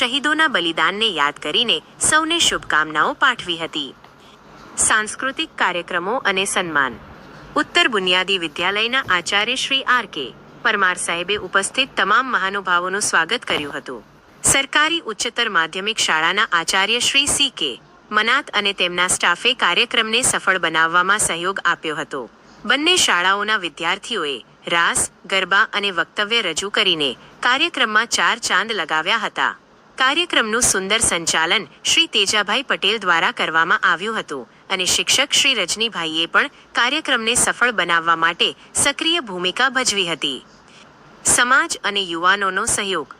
શહીદોના બલિદાનને યાદ કરીને સૌને શુભકામનાઓ પાઠવી હતી. સાંસ્કૃતિક કાર્યક્રમો અને સન્માન. ઉત્તર બુનિયાદી વિદ્યાલયના આચાર્ય શ્રી આર કે પરમાર સાહેબે ઉપસ્થિત તમામ મહાનુભાવોનું સ્વાગત કર્યું હતું. સરકારી ઉચ્ચતર માધ્યમિક શાળાના આચાર્ય શ્રી સી કે મનાત અને તેમના સ્ટાફે કાર્યક્રમને સફળ બનાવવામાં સહયોગ આપ્યો હતો. બંને શાળાઓના વિદ્યાર્થીઓએ રાસ, ગરબા અને વક્તવ્ય રજૂ કરીને કાર્યક્રમમાં ચાર ચાંદ લગાવ્યા હતા. કાર્યક્રમનું સુંદર સંચાલન શ્રી તેજાભાઈ પટેલ દ્વારા કરવામાં આવ્યું હતું અને શિક્ષક શ્રી રજનીભાઈએ પણ કાર્યક્રમને સફળ બનાવવા માટે સક્રિય ભૂમિકા ભજવી હતી. સમાજ અને યુવાનોનો સહયોગ.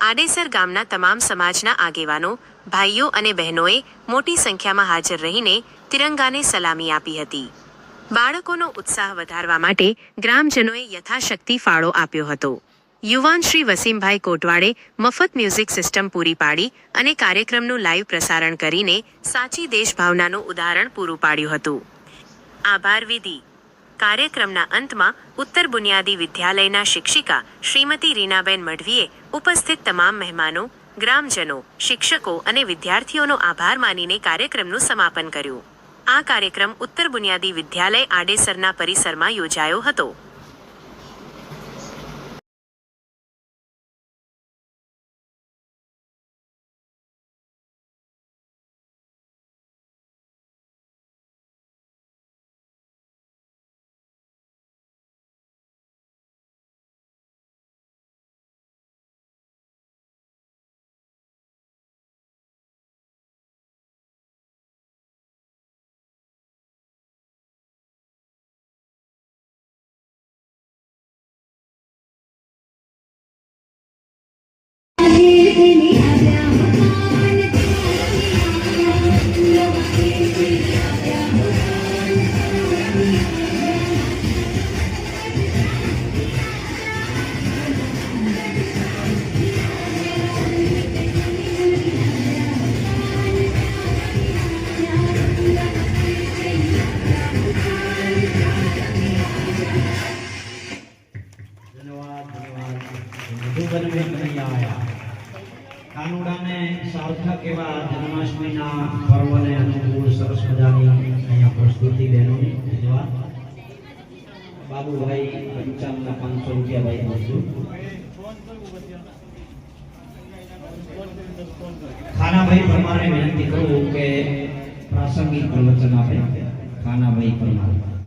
આડેસર ગામના તમામ સમાજના આગેવાનો, ભાઈઓ અને બહેનોએ મોટી સંખ્યામાં હાજર રહીને તિરંગાને સલામી આપી હતી. બાળકોનો ઉત્સાહ વધારવા માટે ગ્રામજનોએ યથાશક્તિ ફાળો આપ્યો હતો. યુવાન શ્રી વસીમભાઈ કોટવાડે મફત મ્યુઝિક સિસ્ટમ પૂરી પાડી અને કાર્યક્રમનું લાઈવ પ્રસારણ કરીને સાચી દેશભાવનાનું ઉદાહરણ પૂરું પાડ્યું હતું. આભાર વિધિ. કાર્યક્રમના અંતમાં ઉત્તર બુનિયાદી વિદ્યાલયના શિક્ષિકા શ્રીમતી રીનાબેન મઢવીએ ઉપસ્થિત તમામ મહેમાનો, ગ્રામજનો, શિક્ષકો અને વિદ્યાર્થીઓનો આભાર માનીને કાર્યક્રમનું સમાપન કર્યું. આ કાર્યક્રમ ઉત્તર બુનિયાદી વિદ્યાલય આડેસરના પરિસરમાં યોજાયો હતો. મધુબન મેં કનૈયા આયા. કાનુડાને સાર્થક એવા જન્માષ્ટમીના પર્વને અનુકૂળ સરસ મજાની અહીંયા પ્રસ્તુતિ બહેનોની ભજવા બાબુભાઈ પંચાવનના પાંચસો રૂપિયા ભાઈ આપજો ખાનાભાઈ પરમારને વિનંતી કરું કે પ્રાસંગિક પ્રવચન આપે. ખાનાભાઈ પરમાર.